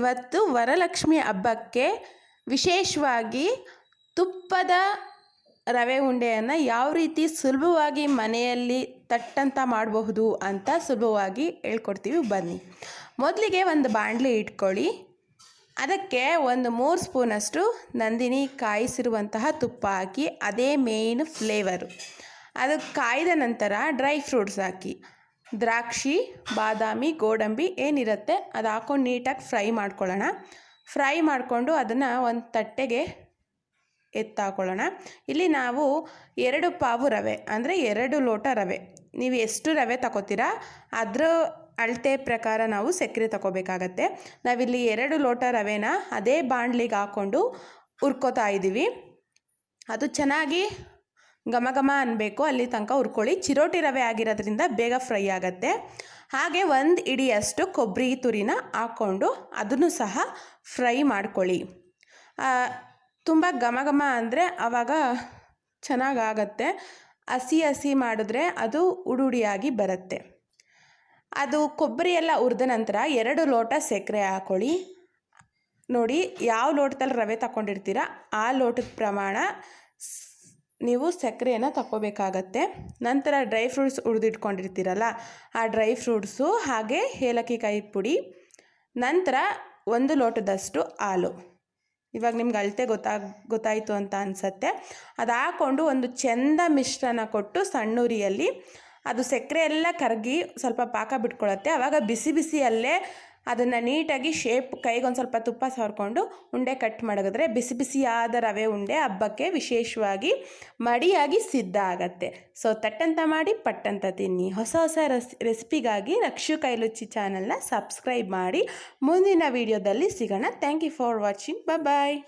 ಇವತ್ತು ವರಲಕ್ಷ್ಮಿ ಹಬ್ಬಕ್ಕೆ ವಿಶೇಷವಾಗಿ ತುಪ್ಪದ ರವೆ ಉಂಡೆಯನ್ನು ಯಾವ ರೀತಿ ಸುಲಭವಾಗಿ ಮನೆಯಲ್ಲಿ ತಟ್ಟಂತ ಮಾಡಬಹುದು ಅಂತ ಸುಲಭವಾಗಿ ಹೇಳ್ಕೊಡ್ತೀವಿ. ಬನ್ನಿ. ಮೊದಲಿಗೆ ಒಂದು ಬಾಣಲಿ ಇಟ್ಕೊಳ್ಳಿ. ಅದಕ್ಕೆ ಒಂದು ಮೂರು ಸ್ಪೂನಷ್ಟು ನಂದಿನಿ ಕಾಯಿಸಿರುವಂತಹ ತುಪ್ಪ ಹಾಕಿ. ಅದೇ ಮೇಯ್ನ್ ಫ್ಲೇವರು ಅದು ಕಾಯ್ದ ನಂತರ ಡ್ರೈ ಫ್ರೂಟ್ಸ್ ಹಾಕಿ. ದ್ರಾಕ್ಷಿ, ಬಾದಾಮಿ, ಗೋಡಂಬಿ ಏನಿರುತ್ತೆ ಅದು ಹಾಕೊಂಡು ನೀಟಾಗಿ ಫ್ರೈ ಮಾಡ್ಕೊಳ್ಳೋಣ. ಫ್ರೈ ಮಾಡಿಕೊಂಡು ಅದನ್ನು ಒಂದು ತಟ್ಟೆಗೆ ಎತ್ತಾಕೊಳ್ಳೋಣ. ಇಲ್ಲಿ ನಾವು ಎರಡು ಪಾವು ರವೆ, ಅಂದರೆ ಎರಡು ಲೋಟ ರವೆ. ನೀವು ಎಷ್ಟು ರವೆ ತಗೋತೀರಾ ಅದರ ಅಳತೆ ಪ್ರಕಾರ ನಾವು ಸಕ್ಕರೆ ತಗೋಬೇಕಾಗತ್ತೆ. ನಾವಿಲ್ಲಿ ಎರಡು ಲೋಟ ರವೆನ ಅದೇ ಬಾಣಲಿಗೆ ಹಾಕ್ಕೊಂಡು ಹುರ್ಕೋತಾ ಇದ್ದೀವಿ ಅದು ಚೆನ್ನಾಗಿ ಘಮ ಘಮ ಅನ್ನಬೇಕು ಅಲ್ಲಿ ತನಕ ಹುರ್ಕೊಳ್ಳಿ. ಚಿರೋಟಿ ರವೆ ಆಗಿರೋದ್ರಿಂದ ಬೇಗ ಫ್ರೈ ಆಗುತ್ತೆ. ಹಾಗೆ ಒಂದು ಇಡಿಯಷ್ಟು ಕೊಬ್ಬರಿ ತುರಿನ ಹಾಕ್ಕೊಂಡು ಅದನ್ನು ಸಹ ಫ್ರೈ ಮಾಡ್ಕೊಳ್ಳಿ. ತುಂಬ ಘಮ ಘಮ ಅಂದರೆ ಆವಾಗ ಚೆನ್ನಾಗಾಗತ್ತೆ. ಹಸಿ ಹಸಿ ಮಾಡಿದ್ರೆ ಅದು ಉಡುಡಿಯಾಗಿ ಬರುತ್ತೆ. ಅದು ಕೊಬ್ಬರಿ ಎಲ್ಲ ಹುರಿದ ನಂತರ ಎರಡು ಲೋಟ ಸಕ್ಕರೆ ಹಾಕ್ಕೊಳ್ಳಿ ನೋಡಿ, ಯಾವ ಲೋಟದಲ್ಲಿ ರವೆ ತಗೊಂಡಿರ್ತೀರ ಆ ಲೋಟದ ಪ್ರಮಾಣ ನೀವು ಸಕ್ಕರೆಯನ್ನು ತಗೋಬೇಕಾಗತ್ತೆ ನಂತರ ಡ್ರೈ ಫ್ರೂಟ್ಸ್ ಹುರಿದಿಟ್ಕೊಂಡಿರ್ತೀರಲ್ಲ ಆ ಡ್ರೈ ಫ್ರೂಟ್ಸು ಹಾಗೆ ಏಲಕ್ಕಿ ಕಾಯಿ ಪುಡಿ, ನಂತರ ಒಂದು ಲೋಟದಷ್ಟು ಹಾಲು. ಇವಾಗ ನಿಮ್ಗೆ ಅಳತೆ ಗೊತ್ತಾ, ಗೊತ್ತಾಯಿತು ಅಂತ ಅನಿಸತ್ತೆ. ಅದು ಹಾಕ್ಕೊಂಡು ಒಂದು ಚೆಂದ ಮಿಶ್ರಣ ಕೊಟ್ಟು ಸಣ್ಣೂರಿಯಲ್ಲಿ, ಅದು ಸಕ್ಕರೆ ಎಲ್ಲ ಕರಗಿ ಸ್ವಲ್ಪ ಪಾಕ ಬಿಟ್ಕೊಳತ್ತೆ. ಆವಾಗ ಬಿಸಿ ಬಿಸಿಯಲ್ಲೇ ಅದನ್ನು ನೀಟಾಗಿ ಶೇಪ್ ಕೈಗೊಂದು ಸ್ವಲ್ಪ ತುಪ್ಪ ಸವರ್ಕೊಂಡು ಉಂಡೆ ಕಟ್ ಮಾಡಿದ್ರೆ ಬಿಸಿ ಬಿಸಿಯಾದ ರವೆ ಉಂಡೆ ಹಬ್ಬಕ್ಕೆ ವಿಶೇಷವಾಗಿ ಮಡಿಯಾಗಿ ಸಿದ್ಧ ಆಗತ್ತೆ. ಸೊ ತಟ್ಟಂತ ಮಾಡಿ, ಪಟ್ಟಂತ ತಿನ್ನಿ. ಹೊಸ ಹೊಸ ರೆಸ್ ರೆಸಿಪಿಗಾಗಿ ರಕ್ಷು ಕೈಲುಚ್ಚಿ ಚಾನಲ್ನ ಸಬ್ಸ್ಕ್ರೈಬ್ ಮಾಡಿ. ಮುಂದಿನ ವಿಡಿಯೋದಲ್ಲಿ ಸಿಗೋಣ. Thank you for watching bye